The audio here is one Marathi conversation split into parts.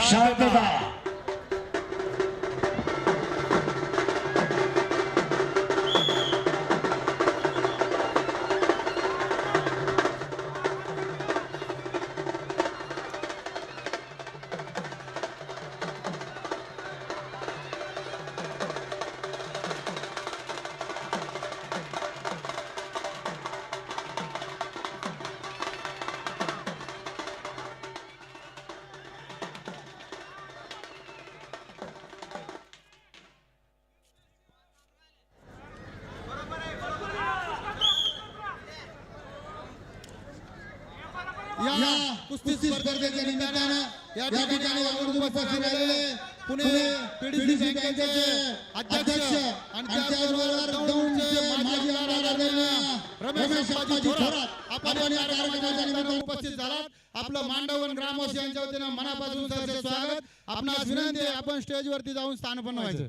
শান্তদা या कुस्ती स्पर्धेच्या निमित्तानं या ठिकाणी आवर्जून उपस्थित राहिलेले पुणे पीडीसी बँकेचे अध्यक्ष आणि त्याचबरोबर दौंडचे माजी आमदार आदरणीय रमेश अप्पाजी थोरात. आपण या कार्यक्रमाच्या निमित्तानं उपस्थित झालात. आपलं मांडवन ग्रामवासियांच्या वतीनं मनापासून स्वागत. आपणास विनंती आहे आपण स्टेजवरती जाऊन स्थानपन्न व्हायचं.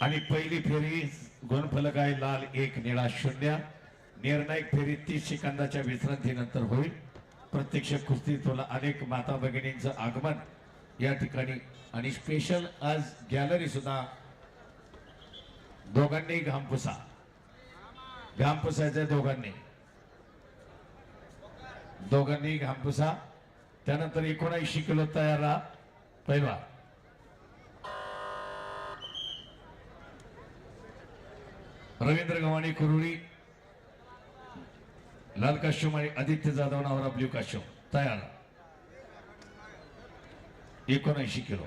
आणि पहिली फेरी गुणफलक आहे लाल एक निळा शून्य. निर्णायक फेरी तीस सेकंदाच्या विश्रांतीनंतर होईल. प्रत्यक्ष कुस्ती तुला अनेक माता भगिनींचं आगमन या ठिकाणी आणि स्पेशल आज गॅलरी सुद्धा दोघांनी घामपुसा. घामपुसायचं दोघांनी. दोघांनी घामपुसा. त्यानंतर एकोणऐंशी किलो तयार राहा. पहिला रवींद्र गव्हाणे कुरुळी लाल काश्यम आणि आदित्य जाधव नावरा ब्ल्यू काश्यम तयार. एकोणऐंशी किलो.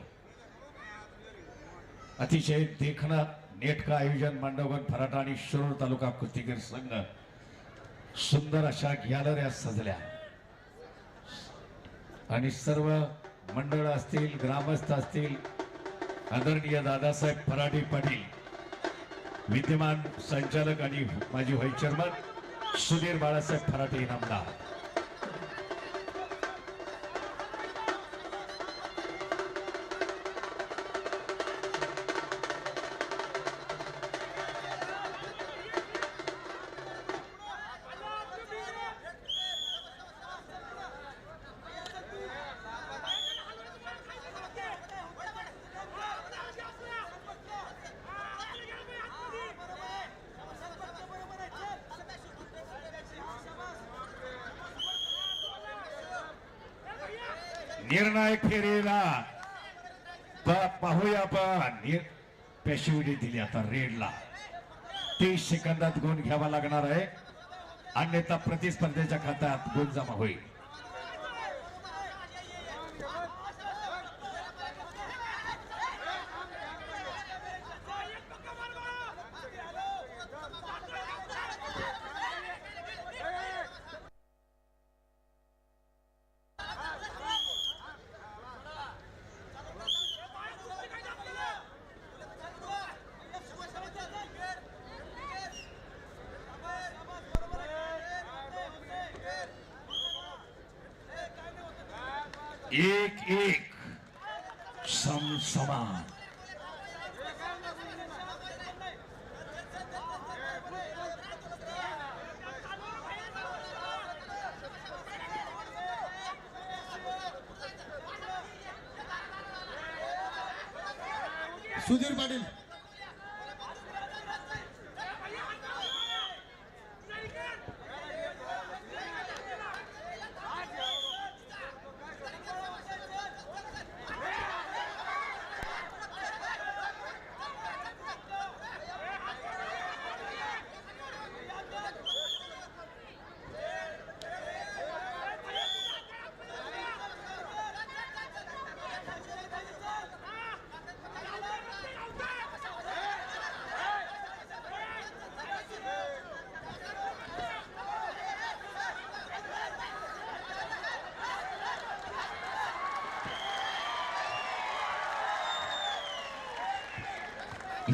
अतिशय देखणं नेटका आयोजन मांडवगण फराटा आणि शिरोळ तालुका कुस्तीगीर संघ. सुंदर अशा गॅलऱ्या सजल्या. आणि सर्व मंडळ असतील ग्रामस्थ असतील आदरणीय दादासाहेब फराटे पाटील विद्यमान संचालक आणि माजी व्हाईस चेअरमन सुधीर बाळासाहेब फराटे इनामदार निर्णायक फेरीला. पाहूया आपण. नि- पेशिवडी दिली आता रेडला. तीस सेकंदात गुण घ्यावा लागणार आहे. अन्यथा प्रतिस्पर्धेच्या खात्यात गुण जमा होईल. एक एक. सम समान. सुधीर पाटील.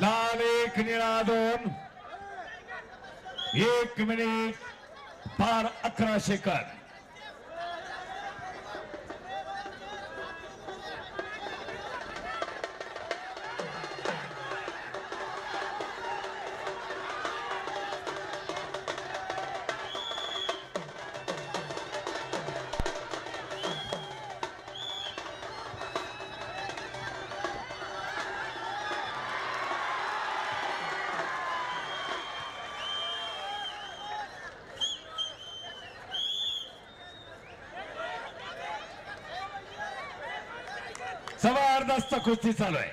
लाल एक निळा दोन. एक मिनिट पार अकरा सेकंद. जबरदस्त कुस्ती चालू आहे.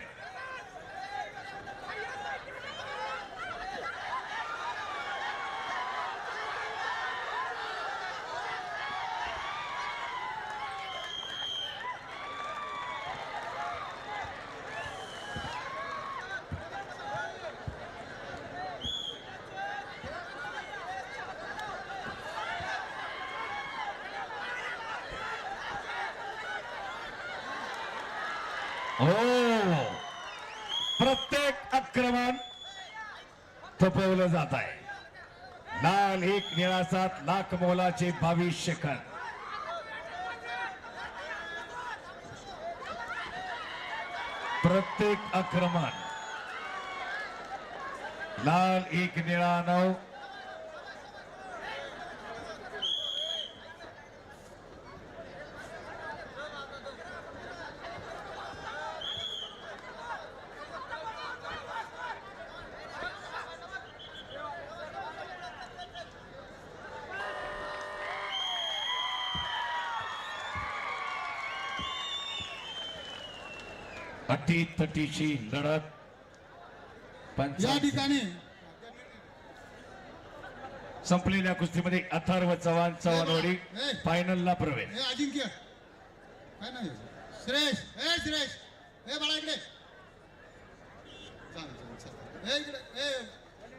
हो. प्रत्येक आक्रमण थोपवलं जात आहे. लाल एक निळा सात लाख मोलाचे बावीस सेकंद प्रत्येक आक्रमण लाल एक निळा नऊ अटी तटीची लढत. या ठिकाणी संपलेल्या कुस्तीमध्ये अथर्व चव्हाण चव्हाणवाडी. फायनलला प्रवेश. हे अजिंक्य. काय नाही श्रेष ए श्रेष ए बाळा इकडे.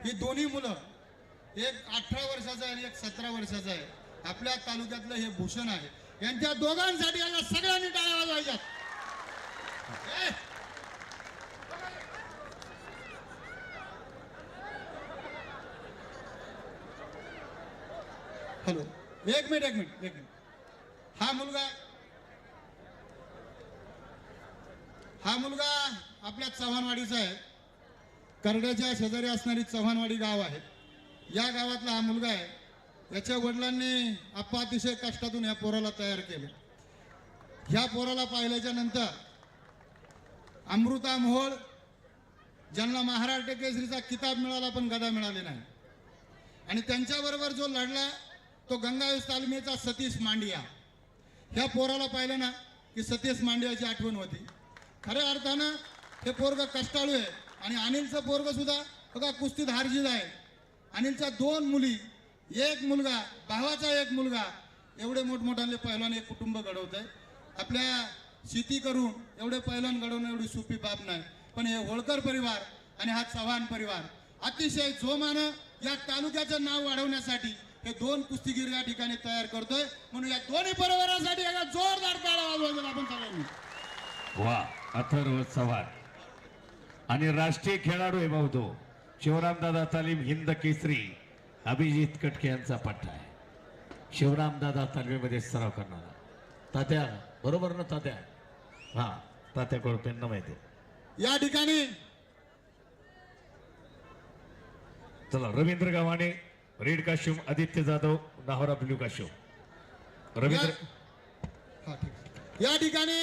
ही. दोन्ही मुलं एक अठरा वर्षाचा आहे आणि एक सतरा वर्षाचा आहे. आपल्या तालुक्यातलं हे भूषण आहे. यांच्या दोघांसाठी यांना सगळ्यांनी टाळ्या वाजवायच्या. हॅलो. एक मिनिट एक मिनिट एक मिनिट. हा मुलगा हा मुलगा आपल्या चव्हाणवाडीचा आहे. करड्याच्या शेजारी असणारी चव्हाणवाडी गाव आहे. या गावातला हा मुलगा आहे. याच्या वडिलांनी आपातिशय कष्टातून या पोराला तयार केलं. ह्या पोराला पाहिल्याच्या नंतर अमृता मोहोळ ज्यांना महाराष्ट्र केसरीचा किताब मिळाला पण गदा मिळाली नाही. आणि त्यांच्याबरोबर जो लढला तो गंगावेश तालमीचा सतीश मांडिया. ह्या पोराला पाहिलं ना की सतीश मांडियाची आठवण होती. खऱ्या अर्थानं हे पोरग कष्टाळू आहे. आणि अनिलचं पोरग सुद्धा बघा कुस्तीत हारजीत आहे. अनिलच्या दोन मुली एक मुलगा भावाचा एक मुलगा एवढे मोठमोठ्याने पहिल्याने एक कुटुंब घडवत आहे आपल्या शेती करून एवढे पैलन घडवणं एवढी सोपी बाब नाही. पण हे होळकर परिवार आणि हा चव्हाण परिवार अतिशय जोमानं या तालुक्याचं नाव वाढवण्यासाठी हे दोन कुस्तीगीर या ठिकाणी तयार करतोय. म्हणून या दोन्ही परिवारासाठी एका जोरदार ताळा वाजवायचा आपण सगळ्यांनी. वा अथर्व चव्हाण. आणि राष्ट्रीय खेळाडू आहे भाऊ तो. शिवरामदादा तालीम हिंद केसरी. अभिजित कटके यांचा पट्टा आहे. शिवरामदादा तालमीमध्ये सराव करणारा. तात्या बरोबर ना तात्या? हा तात्या कोळपेंना माहिती आहे. या ठिकाणी चला रवींद्र गावाने रेड काश्यूम आदित्य जाधव नाहोरा ब्ल्यू काश्यूम रवींद्र. या ठिकाणी